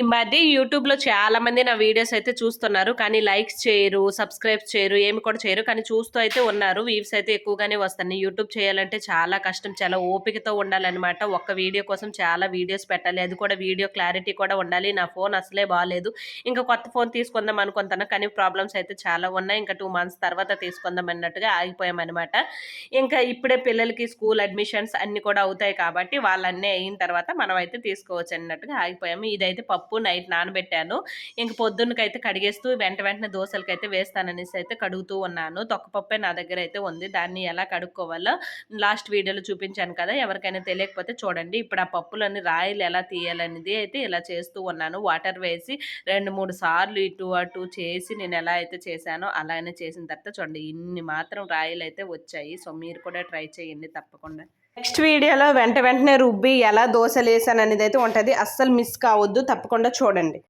ఈ మధ్య యూట్యూబ్లో చాలా మంది నా వీడియోస్ అయితే చూస్తున్నారు. కానీ లైక్స్ చేయరు సబ్స్క్రైబ్ చేయరు ఏమి కూడా చేయరు. కానీ చూస్తూ అయితే ఉన్నారు. వ్యూస్ అయితే ఎక్కువగానే వస్తున్నాయి. యూట్యూబ్ చేయాలంటే చాలా కష్టం చాలా ఓపికతో ఉండాలన్నమాట. ఒక్క వీడియో కోసం చాలా వీడియోస్ పెట్టాలి. అది కూడా వీడియో క్లారిటీ కూడా ఉండాలి. నా ఫోన్ అసలే బాగాలేదు ఇంకా కొత్త ఫోన్ తీసుకుందాం అనుకుంటాను కానీ ప్రాబ్లమ్స్ అయితే చాలా ఉన్నాయి. ఇంకా టూ మంత్స్ తర్వాత తీసుకుందాం అన్నట్టుగా ఆగిపోయామన్నమాట. ఇంకా ఇప్పుడే పిల్లలకి స్కూల్ అడ్మిషన్స్ అన్ని కూడా అవుతాయి కాబట్టి వాళ్ళన్నీ అయిన తర్వాత మనం అయితే తీసుకోవచ్చు అన్నట్టుగా ఆగిపోయాము. ఇదైతే పప్పు పప్పు నైట్ నానబెట్టాను. ఇంక పొద్దున్నకైతే కడిగేస్తూ వెంట వెంటనే దోశలకైతే వేస్తాననేసి అయితే కడుగుతూ ఉన్నాను. తొక్కపప్పే నా దగ్గర అయితే ఉంది. దాన్ని ఎలా కడుక్కోవాలో లాస్ట్ వీడియోలో చూపించాను కదా ఎవరికైనా తెలియకపోతే చూడండి. ఇప్పుడు ఆ పప్పులన్నీ రాయిలు ఎలా తీయాలనేది అయితే ఇలా చేస్తూ ఉన్నాను. వాటర్ వేసి రెండు మూడు సార్లు ఇటు అటు చేసి నేను ఎలా అయితే చేశానో అలానే చేసిన తర్వాత చూడండి ఇన్ని మాత్రం రాయలు అయితే వచ్చాయి. సో మీరు కూడా ట్రై చేయండి తప్పకుండా. నెక్స్ట్ వీడియోలో వెంట వెంటనే రుబ్బి ఎలా దోశలు వేసాను అనేది అయితే ఉంటుంది. అస్సలు మిస్ కావద్దు తప్పకుండా చూడండి.